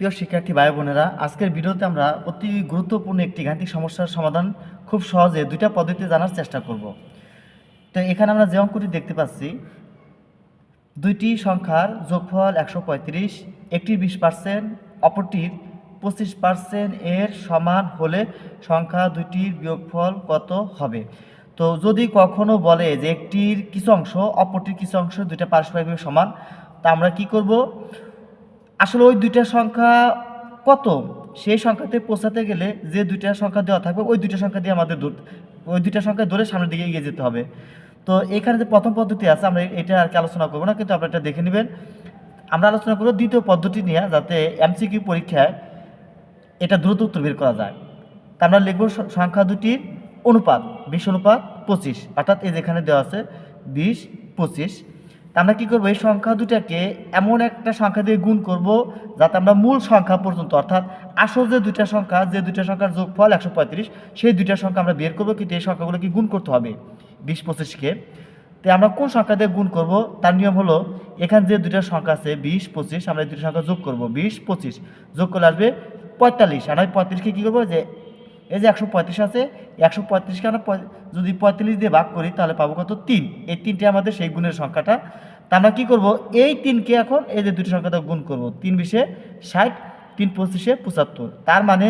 প্রিয় শিক্ষার্থী ভাই বোনেরা, আজকের ভিডিওতে আমরা অতি গুরুত্বপূর্ণ একটি গাণিতিক সমস্যার সমাধান খুব সহজে দুইটা পদ্ধতি জানার চেষ্টা করব। তো এখানে আমরা যে অঙ্কটি দেখতে পাচ্ছি, দুইটি সংখ্যার যোগফল একশো পঁয়ত্রিশ, একটির বিশ পার্সেন্ট অপরটির পঁচিশ পার্সেন্ট এর সমান হলে সংখ্যা দুইটির বিয়োগফল কত হবে? তো যদি কখনো বলে যে একটির কিছু অংশ অপরটির কিছু অংশ দুইটা পারস্পরিকভাবে সমান, তা আমরা কি করব? আসলে ওই দুইটা সংখ্যা কত? সেই সংখ্যাতে পৌঁছাতে গেলে যে দুইটা সংখ্যা দেওয়া থাকবে, ওই দুইটা সংখ্যা দিয়ে আমাদের ওই দুইটা সংখ্যা ধরে সামনের দিকে এগিয়ে যেতে হবে। তো এখানে যে প্রথম পদ্ধতি আছে, আমরা এটা আর কি আলোচনা করব না, কিন্তু আপনারা এটা দেখে নেবেন। আমরা আলোচনা করব দ্বিতীয় পদ্ধতি নিয়ে, যাতে এমসিকিউ পরীক্ষায় এটা দ্রুত উত্তর বের করা যায়। তা আমরা লিখব সংখ্যা দুটির অনুপাত, বিশ অনুপাত পঁচিশ। অর্থাৎ এই যেখানে দেওয়া আছে বিশ, পঁচিশ। আমরা কী করব? এই সংখ্যা দুটাকে এমন একটা সংখ্যা দিয়ে গুণ করব যাতে আমরা মূল সংখ্যা পর্যন্ত, অর্থাৎ আসল যে দুইটা সংখ্যা, যে দুইটা সংখ্যার যোগফল একশো পঁয়ত্রিশ, সেই দুইটা সংখ্যা আমরা বের করব কিন্তু এই সংখ্যাগুলোকে গুণ করতে হবে বিশ পঁচিশকে। তো আমরা কোন সংখ্যা দিয়ে গুণ করব? তার নিয়ম হলো এখানে যে দুইটা সংখ্যা আছে, বিশ পঁচিশ, আমরা এই দুটো সংখ্যা যোগ করব। বিশ পঁচিশ যোগ করলে আসবে পঁয়তাল্লিশ। আর ওই পঁয়ত্রিশকে কী করব? যে এই যে একশো পঁয়ত্রিশ আছে একশো পঁয়ত্রিশকে আমরা যদি পঁয়তাল্লিশ দিয়ে ভাগ করি, তাহলে পাবো কত? তিন। এই তিনটে আমাদের সেই গুণের সংখ্যাটা। তা আমরা কী করব? এই তিনকে এখন এই যে দুটি সংখ্যাটা গুণ করব। তিন বিশে ষাট, তিন পঁচিশে পঁচাত্তর। তার মানে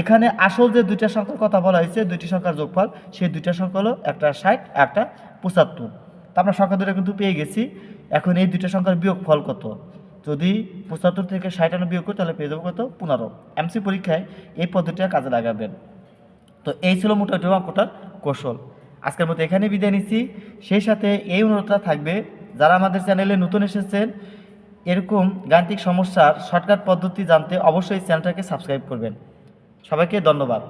এখানে আসল যে দুইটা সংখ্যার কথা বলা হয়েছে, দুইটি সংখ্যার যোগফল, সেই দুইটা সংখ্যা হলো একটা ষাট, একটা পঁচাত্তর। তা আমরা সংখ্যা দুটো কিন্তু পেয়ে গেছি। এখন এই দুইটা সংখ্যার বিয়োগ ফল কত? যদি পঁচাত্তর থেকে ষাট আনা বিয়োগ করি, তাহলে পেয়ে যাব কত? পনেরো। এমসি পরীক্ষায় এই পদ্ধতিটা কাজে লাগাবেন। তো এই ছিল মোটামুটি অঙ্কটার কৌশল। আজকের মতো এখানে বিদায় নিচ্ছি। সেই সাথে এই অনুরোধটা থাকবে, যারা আমাদের চ্যানেলে নতুন এসেছেন, এরকম গাণিতিক সমস্যার শর্টকাট পদ্ধতি জানতে অবশ্যই চ্যানেলটাকে সাবস্ক্রাইব করবেন। সবাইকে ধন্যবাদ।